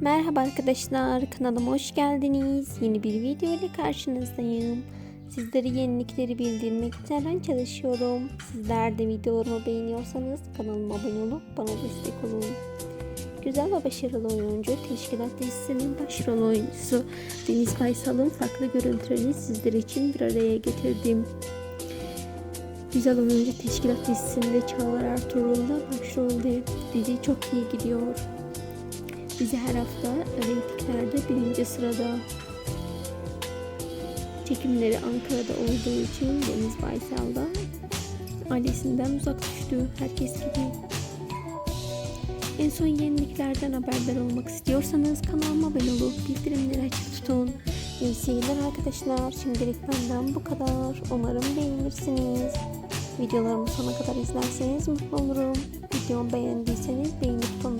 Merhaba arkadaşlar, kanalıma hoş geldiniz. Yeni bir video ile karşınızdayım. Sizlere yenilikleri bildirmekten çalışıyorum. Sizler de videolarımı beğeniyorsanız kanalıma abone olup bana destek olun. Güzel ve başarılı oyuncu Teşkilat dizisinin başrol oyuncusu Deniz Baysal'ın farklı görüntülerini sizler için bir araya getirdim. Güzel oyuncu Teşkilat dizisinde Çağlar Ertuğrul'da başrolde. Dizi çok iyi gidiyor. Dizi her hafta reytinglerde birinci sırada. Çekimleri Ankara'da olduğu için Deniz Baysal da ailesinden uzak düştü. Herkes gibi. En son yeniliklerden haberdar olmak istiyorsanız kanalıma abone olup bildirimleri açık tutun. İyi seyirler arkadaşlar. Şimdilik benden bu kadar. Umarım beğenirsiniz. Videolarımı sona kadar izlerseniz mutlu olurum. Videomu beğendiyseniz beğeni butonuna.